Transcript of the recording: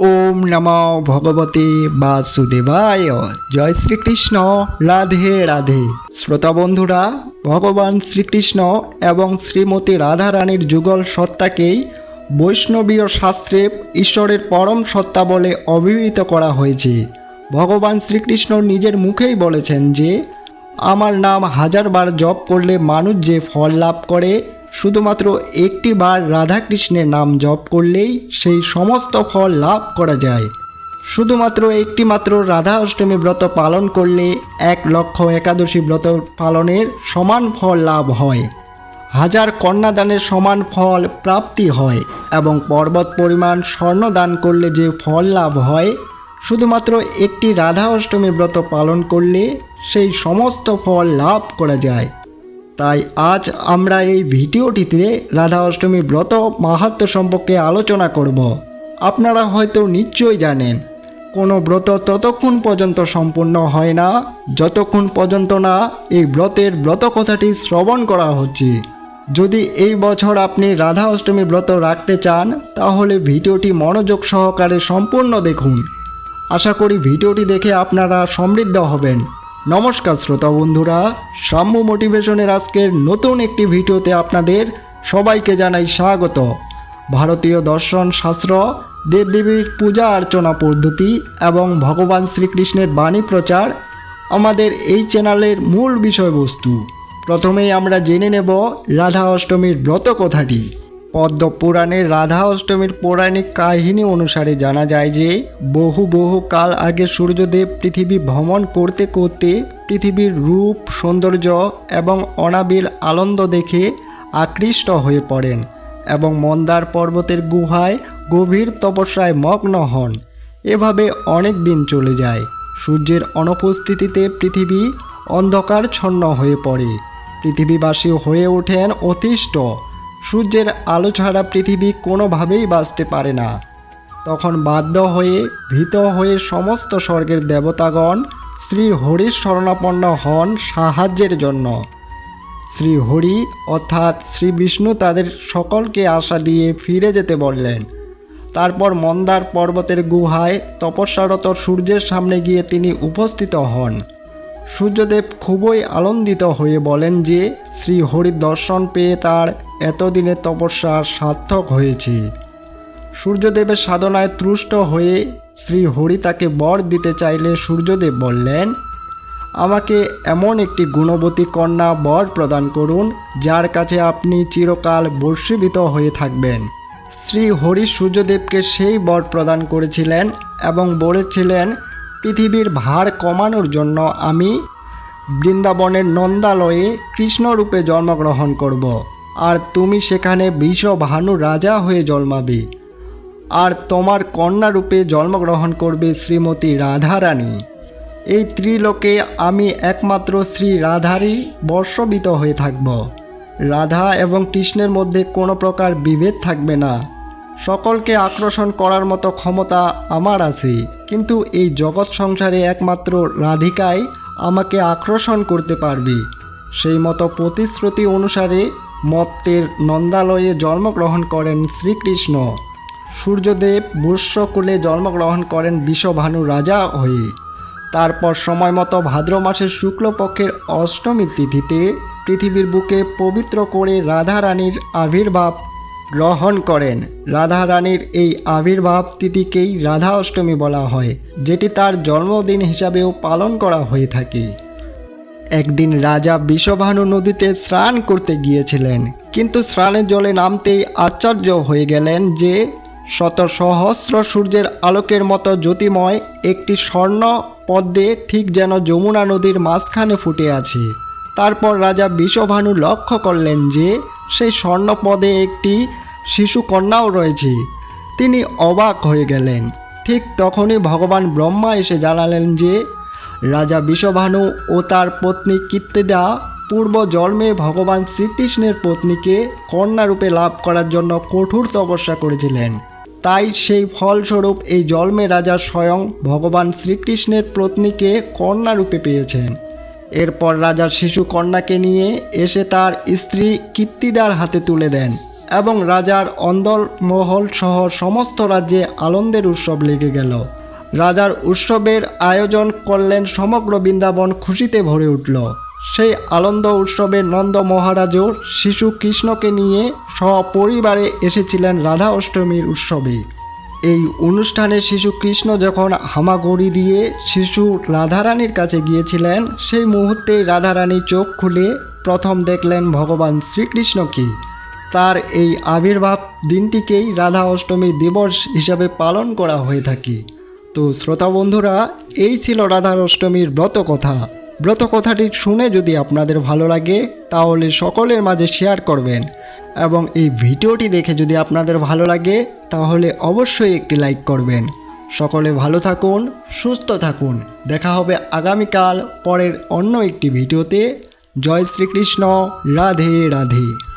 ওম নম ভগবতে বাসুদেবায়। জয় শ্রীকৃষ্ণ। রাধে রাধে। শ্রোতা বন্ধুরা, ভগবান শ্রীকৃষ্ণ এবং শ্রীমতী রাধা রানীর যুগল সত্তাকেই বৈষ্ণবীয় শাস্ত্রে ঈশ্বরের পরম সত্তা বলে অভিহিত করা হয়েছে। ভগবান শ্রীকৃষ্ণ নিজের মুখেই বলেছেন যে, আমার নাম হাজারবার জপ করলে মানুষ যে ফল লাভ করে শুধুমাত্র একটি বার রাধাকৃষ্ণের নাম জপ করলেই সেই সমস্ত ফল লাভ করা যায়। শুধুমাত্র একটি মাত্র রাধা অষ্টমী ব্রত পালন করলে এক লক্ষ একাদশী ব্রত পালনের সমান ফল লাভ হয়। হাজার কন্যাদানের সমান ফল প্রাপ্তি হয় এবং পর্বত পরিমাণ স্বর্ণ দান করলে যে ফল লাভ হয়, শুধুমাত্র একটি রাধা অষ্টমী ব্রত পালন করলে সেই সমস্ত ফল লাভ করা যায়। তাই আজ আমরা এই ভিডিওটিতে রাধা অষ্টমীর ব্রত মাহাত্ম্য সম্পর্কে আলোচনা করব। আপনারা হয়তো নিশ্চয়ই জানেন, কোনো ব্রত ততক্ষণ পর্যন্ত সম্পূর্ণ হয় না, যতক্ষণ পর্যন্ত না এই ব্রতের ব্রত কথাটি শ্রবণ করা হচ্ছে। যদি এই বছর আপনি রাধা অষ্টমী ব্রত রাখতে চান, তাহলে ভিডিওটি মনোযোগ সহকারে সম্পূর্ণ দেখুন। আশা করি ভিডিওটি দেখে আপনারা সমৃদ্ধ হবেন। নমস্কার শ্রোতা বন্ধুরা, সাম্য মোটিভেশনের আজকের নতুন একটি ভিডিওতে আপনাদের সবাইকে জানাই স্বাগত। ভারতীয় দর্শন শাস্ত্র, দেবদেবীর পূজা অর্চনা পদ্ধতি এবং ভগবান শ্রীকৃষ্ণের বাণী প্রচার আমাদের এই চ্যানেলের মূল বিষয়বস্তু। প্রথমেই আমরা জেনে নেব রাধা অষ্টমীর ব্রত কথাটি। পদ্ম পুরাণের রাধা অষ্টমীর পৌরাণিক কাহিনী অনুসারে জানা যায় যে, বহু বহু কাল আগে সূর্যদেব পৃথিবী ভ্রমণ করতে করতে পৃথিবীর রূপ, সৌন্দর্য এবং অনাবিল আনন্দ দেখে আকৃষ্ট হয়ে পড়েন এবং মন্দার পর্বতের গুহায় গভীর তপস্যায় মগ্ন হন। এভাবে অনেক দিন চলে যায়। সূর্যের অনুপস্থিতিতে পৃথিবী অন্ধকারচ্ছন্ন হয়ে পড়ে। পৃথিবীবাসী হয়ে ওঠেন অতিষ্ঠ। সূর্যের আলো ছাড়া পৃথিবী কোনোভাবেই বাঁচতে পারে না। তখন বাধ্য হয়ে, ভীত হয়ে সমস্ত স্বর্গের দেবতাগণ শ্রী হরির শরণাপন্ন হন সাহায্যের জন্য। শ্রী হরি অর্থাৎ শ্রী বিষ্ণু তাদের সকলকে আশা দিয়ে ফিরে যেতে বললেন। তারপর মন্দার পর্বতের গুহায় তপস্যারত সূর্যের সামনে গিয়ে তিনি উপস্থিত হন। সূর্যদেব খুবই আনন্দিত হয়ে বলেন যে, শ্রী হরির দর্শন পেয়ে তার এতদিনের তপস্যা সার্থক হয়েছে। সূর্যদেবের সাধনায় তুষ্ট হয়ে শ্রী হরি তাকে বর দিতে চাইলে সূর্যদেব বললেন, আমাকে এমন একটি গুণবতী কন্যা বর প্রদান করুন, যার কাছে আপনি চিরকাল বর্ষীভূত হয়ে থাকবেন। শ্রী হরি সূর্যদেবকে সেই বর প্রদান করেছিলেন এবং বলেছিলেন, পৃথিবীর ভার কমানোর জন্য আমি বৃন্দাবনের নন্দালয়ে কৃষ্ণরূপে জন্মগ্রহণ করব। আর তুমি সেখানে বিশ্বভানু রাজা হয়ে জন্মাবে। আর তোমার কন্যা রূপে জন্মগ্রহণ করবে শ্রীমতী রাধারানী। এই ত্রিলোকে আমি একমাত্র শ্রী রাধারই বর্ষবিত হয়ে থাকব। রাধা এবং কৃষ্ণের মধ্যে কোনো প্রকার বিভেদ থাকবে না। সকলকে আকর্ষণ করার মতো ক্ষমতা আমার আছে। কিন্তু এই জগৎ সংসারে একমাত্র রাধিকাই আমাকে আকর্ষণ করতে পারবে। সেই মতো প্রতিশ্রুতি অনুসারে মত্তের নন্দালয়ে জন্মগ্রহণ করেন শ্রীকৃষ্ণ। সূর্যদেব বৈশ্যকুলে জন্মগ্রহণ করেন বিশ্বভানু রাজা হয়ে। তারপর সময় মতো ভাদ্র মাসের শুক্লপক্ষের অষ্টমীর তিথিতে পৃথিবীর বুকে পবিত্র করে রাধা রানীর আবির্ভাব গ্রহণ করেন। রাধা রানীর এই আবির্ভাব তিথিকেই রাধা অষ্টমী বলা হয়, যেটি তার জন্মদিন হিসাবেও পালন করা হয়ে থাকে। একদিন রাজা বিষভানু নদীতে স্নান করতে গিয়েছিলেন। কিন্তু স্নানের জলে নামতেই আশ্চর্য হয়ে গেলেন যে শত সহস্র সূর্যের আলোকের মতো জ্যোতিময় একটি স্বর্ণ পদ্মে ঠিক যেন যমুনা নদীর মাঝখানে ফুটে আছে। তারপর রাজা বিষভানু লক্ষ্য করলেন যে, সেই স্বর্ণপদে একটি শিশু কন্যাও রয়েছে। তিনি অবাক হয়ে গেলেন। ঠিক তখনই ভগবান ব্রহ্মা এসে জানালেন যে রাজা বিষভানু ও তার পত্নী কীর্তিদা পূর্ব জন্মে ভগবান শ্রীকৃষ্ণের পত্নীকে কন্যারূপে লাভ করার জন্য কঠোর তপস্যা করেছিলেন। তাই সেই ফলস্বরূপ এই জন্মে রাজা স্বয়ং ভগবান শ্রীকৃষ্ণের পত্নীকে কন্যারূপে পেয়েছেন। এরপর রাজার শিশু কন্যাকে নিয়ে এসে তার স্ত্রী কীর্তিদার হাতে তুলে দেন এবং রাজার অন্দর মহল সহ সমস্ত রাজ্যে আনন্দের উৎসব লেগে গেল। রাজার উৎসবের আয়োজন করলেন সমগ্র বৃন্দাবন খুশিতে ভরে উঠল। সেই আনন্দ উৎসবে নন্দ মহারাজও শিশু কৃষ্ণকে নিয়ে সপরিবারে এসেছিলেন রাধা অষ্টমীর উৎসবে। এই অনুষ্ঠানে শিশু কৃষ্ণ যখন হামাগুড়ি দিয়ে শিশু রাধারানীর কাছে গিয়েছিলেন, সেই মুহূর্তেই রাধারানী চোখ খুলে প্রথম দেখলেন ভগবান শ্রীকৃষ্ণকে। তার এই আবির্ভাব দিনটিকেই রাধা অষ্টমীর দিবস হিসাবে পালন করা হয়ে থাকে। তো শ্রোতা বন্ধুরা, এই ছিল রাধা অষ্টমীর ব্রত কথা। ব্রত কথাটি শুনে যদি আপনাদের ভালো লাগে, তাহলে সকলের মাঝে শেয়ার করবেন। এবং এই ভিডিওটি দেখে যদি আপনাদের ভালো লাগে, তাহলে অবশ্যই একটি লাইক করবেন। সকলে ভালো থাকুন, সুস্থ থাকুন। দেখা হবে আগামীকাল পরের অন্য একটি ভিডিওতে। জয় শ্রীকৃষ্ণ, রাধে রাধে।